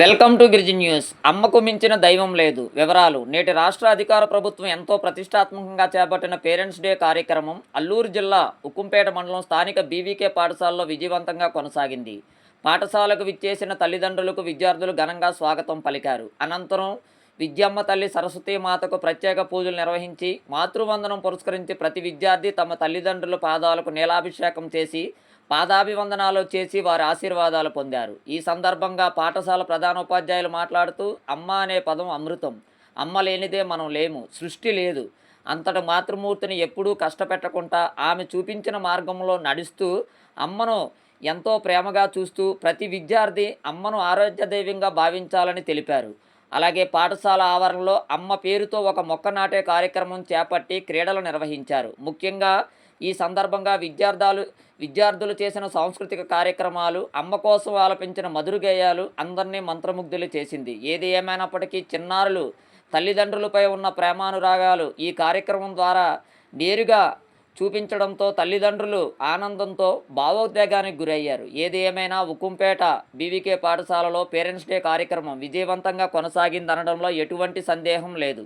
Welcome to గిరిజి news. అమ్మకు మించిన దైవం లేదు. వివరాలు. నేటి రాష్ట్ర అధికార ప్రభుత్వం ఎంతో ప్రతిష్టాత్మకంగా చేపట్టిన పేరెంట్స్ డే కార్యక్రమం అల్లూరు జిల్లా ఉక్కుంపేట మండలం స్థానిక బీవీకే పాఠశాలలో విజయవంతంగా కొనసాగింది. పాఠశాలకు విచ్చేసిన తల్లిదండ్రులకు విద్యార్థులు ఘనంగా స్వాగతం పలికారు. అనంతరం విద్యమ్మ తల్లి సరస్వతీ మాతకు ప్రత్యేక పూజలు నిర్వహించి మాతృవందనం పురస్కరించి ప్రతి విద్యార్థి తమ తల్లిదండ్రుల పాదాలకు నీలాభిషేకం చేసి పాదాభివందనాలు చేసి వారి ఆశీర్వాదాలు పొందారు. ఈ సందర్భంగా పాఠశాల ప్రధానోపాధ్యాయులు మాట్లాడుతూ అమ్మ అనే పదం అమృతం. అమ్మ లేనిదే మనం లేము. సృష్టి లేదు. అంతటి మాతృమూర్తిని ఎప్పుడూ కష్టపెట్టకుండా ఆమె చూపించిన మార్గంలో నడుస్తూ అమ్మను ఎంతో ప్రేమగా చూస్తూ ప్రతి విద్యార్థి అమ్మను ఆరోగ్యదైవ్యంగా భావించాలని తెలిపారు. అలాగే పాఠశాల ఆవరణలో అమ్మ పేరుతో ఒక మొక్క నాటే కార్యక్రమం చేపట్టి క్రీడలు నిర్వహించారు. ముఖ్యంగా ఈ సందర్భంగా విద్యార్థులు విద్యార్థులు చేసిన సాంస్కృతిక కార్యక్రమాలు అమ్మ కోసం ఆలపించిన మధుర గేయాలు అందరినీ మంత్రముగ్ధులు చేసింది. ఏది ఏమైనప్పటికీ చిన్నారులు తల్లిదండ్రులపై ఉన్న ప్రేమానురాగాలు ఈ కార్యక్రమం ద్వారా నేరుగా చూపించడంతో తల్లిదండ్రులు ఆనందంతో భావోద్వేగానికి గురయ్యారు. ఏది ఏమైనా ఉక్కుంపేట బీవీకే పాఠశాలలో పేరెంట్స్ డే కార్యక్రమం విజయవంతంగా కొనసాగిందనడంలో ఎటువంటి సందేహం లేదు.